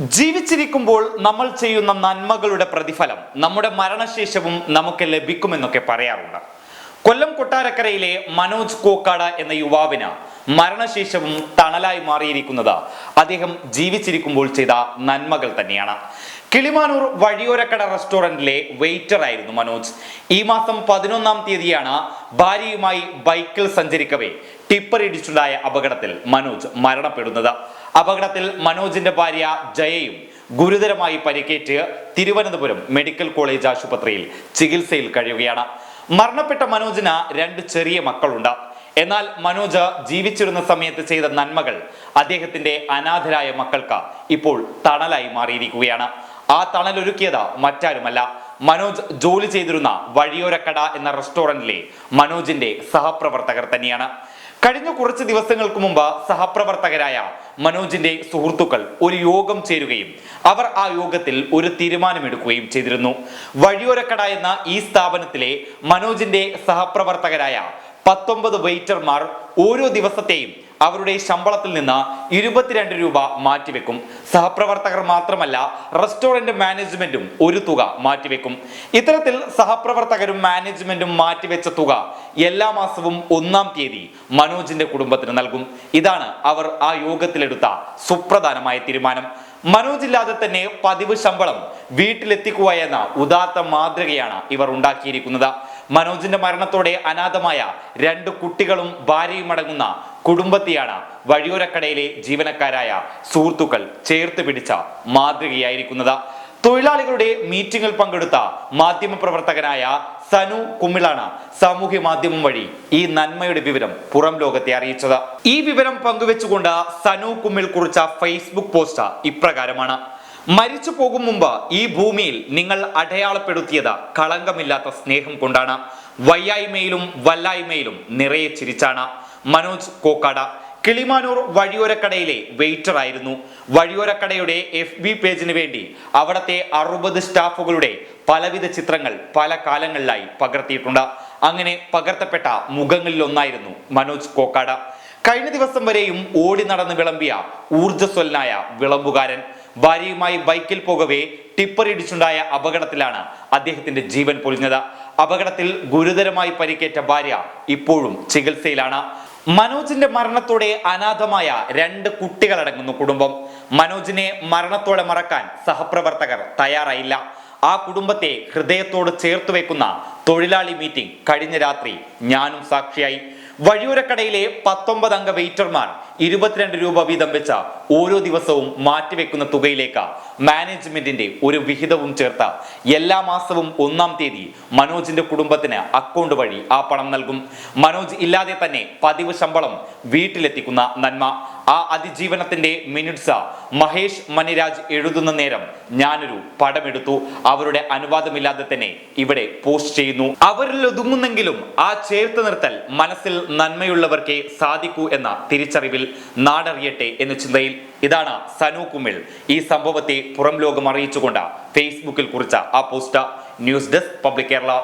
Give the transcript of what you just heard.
ജീവിച്ചിരിക്കുമ്പോൾ നമ്മൾ ചെയ്യുന്ന നന്മകളുടെ പ്രതിഫലം നമ്മുടെ മരണശേഷവും നമുക്ക് ലഭിക്കുമെന്നൊക്കെ പറയാറുണ്ട്. കൊല്ലം കൊട്ടാരക്കരയിലെ മനോജ് കോക്കാട എന്ന യുവാവിന് മരണശേഷവും തണലായി മാറിയിരിക്കുന്നത് അദ്ദേഹം ജീവിച്ചിരിക്കുമ്പോൾ ചെയ്ത നന്മകൾ തന്നെയാണ്. കിളിമാനൂർ വഴിയോരക്കട റെസ്റ്റോറന്റിലെ വെയിറ്റർ ആയിരുന്നു മനോജ്. ഈ മാസം പതിനൊന്നാം തീയതിയാണ് ഭാര്യയുമായി ബൈക്കിൽ സഞ്ചരിക്കവേ ടിപ്പർ ഇടിച്ചുണ്ടായ അപകടത്തിൽ മനോജ് മരണപ്പെടുന്നത്. അപകടത്തിൽ മനോജിന്റെ ഭാര്യ ജയയും ഗുരുതരമായി പരിക്കേറ്റ് തിരുവനന്തപുരം മെഡിക്കൽ കോളേജ് ആശുപത്രിയിൽ ചികിത്സയിൽ കഴിയുകയാണ്. മരണപ്പെട്ട മനോജിന് രണ്ട് ചെറിയ മക്കളുണ്ട്. എന്നാൽ മനോജ് ജീവിച്ചിരുന്ന സമയത്ത് ചെയ്ത നന്മകൾ അദ്ദേഹത്തിന്റെ അനാഥരായ മക്കൾക്ക് ഇപ്പോൾ തണലായി മാറിയിരിക്കുകയാണ്. ആ തണലൊരുക്കിയത് മറ്റാരുമല്ല. മനോജ് ജോലി ചെയ്തിരുന്ന വഴിയോരക്കട എന്ന റെസ്റ്റോറന്റിലെ മനോജിന്റെ സഹപ്രവർത്തകർ തന്നെയാണ്. കഴിഞ്ഞ കുറച്ച് ദിവസങ്ങൾക്ക് മുമ്പ് സഹപ്രവർത്തകരായ മനോജിന്റെ സുഹൃത്തുക്കൾ ഒരു യോഗം ചേരുകയും അവർ ആ യോഗത്തിൽ ഒരു തീരുമാനമെടുക്കുകയും ചെയ്തിരുന്നു. വഴിയോരക്കട എന്ന ഈ സ്ഥാപനത്തിലെ മനോജിന്റെ സഹപ്രവർത്തകരായ പത്തൊമ്പത് വെയിറ്റർമാർ ഓരോ ദിവസത്തെയും അവരുടെ ശമ്പളത്തിൽ നിന്ന് ഇരുപത്തിരണ്ട് രൂപ മാറ്റിവെക്കും. സഹപ്രവർത്തകർ മാത്രമല്ല റെസ്റ്റോറന്റ് മാനേജ്മെന്റും ഒരു തുക മാറ്റിവെക്കും. ഇത്തരത്തിൽ സഹപ്രവർത്തകരും മാനേജ്മെന്റും മാറ്റിവെച്ച തുക എല്ലാ മാസവും ഒന്നാം തീയതി മനോജിന്റെ കുടുംബത്തിന് നൽകും. ഇതാണ് അവർ ആ യോഗത്തിലെടുത്ത സുപ്രധാനമായ തീരുമാനം. മനോജ് ഇല്ലാതെ തന്നെ പതിവ് ശമ്പളം വീട്ടിലെത്തിക്കുക എന്ന ഉദാത്ത മാതൃകയാണ് ഇവർ ഉണ്ടാക്കിയിരിക്കുന്നത്. മനോജിന്റെ മരണത്തോടെ അനാഥമായ രണ്ട് കുട്ടികളും ഭാര്യയും അടങ്ങുന്ന കുടുംബത്തെയാണ് വഴിയോരക്കടയിലെ ജീവനക്കാരായ സുഹൃത്തുക്കൾ ചേർത്ത് പിടിച്ച മാതൃകയായിരിക്കുന്നത്. തൊഴിലാളികളുടെ മീറ്റിംഗിൽ പങ്കെടുത്ത മാധ്യമപ്രവർത്തകനായ സനു കുമ്മിളാണ് സാമൂഹ്യ മാധ്യമം വഴി ഈ നന്മയുടെ വിവരം പുറം ലോകത്തെ അറിയിച്ചത്. ഈ വിവരം പങ്കുവെച്ചുകൊണ്ട് സനു കുമ്മിൾ കുറിച്ച ഫേസ്ബുക്ക് പോസ്റ്റ് ഇപ്രകാരമാണ്. മരിച്ചു പോകും മുമ്പ് ഈ ഭൂമിയിൽ നിങ്ങൾ അടയാളപ്പെടുത്തിയത് കളങ്കമില്ലാത്ത സ്നേഹം കൊണ്ടാണ്. വയ്യായ്മയിലും വല്ലായ്മയിലും നിറയെ ചിരിച്ചാണ്. മനോജ് കോക്കാട. കിളിമാനൂർ വഴിയോരക്കടയിലെ വെയിറ്റർ ആയിരുന്നു. വഴിയോരക്കടയുടെ എഫ് ബി പേജിന് വേണ്ടി അവിടത്തെ അറുപത് സ്റ്റാഫുകളുടെ പലവിധ ചിത്രങ്ങൾ പല കാലങ്ങളിലായി പകർത്തിയിട്ടുണ്ട്. അങ്ങനെ പകർത്തപ്പെട്ട മുഖങ്ങളിൽ ഒന്നായിരുന്നു മനോജ് കോക്കാട. കഴിഞ്ഞ ദിവസം വരെയും ഓടി നടന്ന് വിളമ്പിയ ഊർജസ്വലനായ വിളമ്പുകാരൻ. ഭാര്യയുമായി ബൈക്കിൽ പോകവേ ടിപ്പർ ഇടിച്ചുണ്ടായ അപകടത്തിലാണ് അദ്ദേഹത്തിന്റെ ജീവൻ പൊലിഞ്ഞത്. അപകടത്തിൽ ഗുരുതരമായി പരിക്കേറ്റ ഭാര്യ ഇപ്പോഴും ചികിത്സയിലാണ്. മനോജിന്റെ മരണത്തോടെ അനാഥമായ രണ്ട് കുട്ടികളടങ്ങുന്നു കുടുംബം. മനോജിനെ മരണത്തോടെ മറക്കാൻ സഹപ്രവർത്തകർ തയ്യാറായില്ല. ആ കുടുംബത്തെ ഹൃദയത്തോട് ചേർത്ത് വെക്കുന്ന തൊഴിലാളി മീറ്റിംഗ് കഴിഞ്ഞ രാത്രി ഞാനും സാക്ഷിയായി. വഴിയൂരക്കടയിലെ പത്തൊമ്പത് അംഗ വെയിറ്റർമാർ ഇരുപത്തിരണ്ട് രൂപ വീതം വെച്ച ഓരോ ദിവസവും മാറ്റിവെക്കുന്ന തുകയിലേക്ക് മാനേജ്മെന്റിന്റെ ഒരു വിഹിതവും ചേർത്ത് എല്ലാ മാസവും ഒന്നാം തീയതി മനോജിന്റെ കുടുംബത്തിന് അക്കൗണ്ട് വഴി ആ പണം നൽകും. മനോജ് ഇല്ലാതെ തന്നെ പതിവ് ശമ്പളം വീട്ടിലെത്തിക്കുന്ന നന്മ. ആ അതിജീവനത്തിന്റെ മിനിറ്റ്സ് മഹേഷ് മണിരാജ് എഴുതുന്ന നേരം ഞാനൊരു പടമെടുത്തു. അവരുടെ അനുവാദമില്ലാതെ തന്നെ ഇവിടെ പോസ്റ്റ് ചെയ്യുന്നു. അവരിൽ ഒതുങ്ങുന്നെങ്കിലും ആ ചേർത്ത് നിർത്തൽ മനസ്സിൽ നന്മയുള്ളവർക്കേ സാധിക്കൂ എന്ന തിരിച്ചറിവിൽ നാടറിയട്ടെ എന്ന ചിന്തയിൽ ഇതാണ് സനു കുമിൽ ഈ സംഭവത്തെ പുറം ലോകം അറിയിച്ചുകൊണ്ട് ഫേസ്ബുക്കിൽ കുറിച്ച ആ post news desk public Kerala.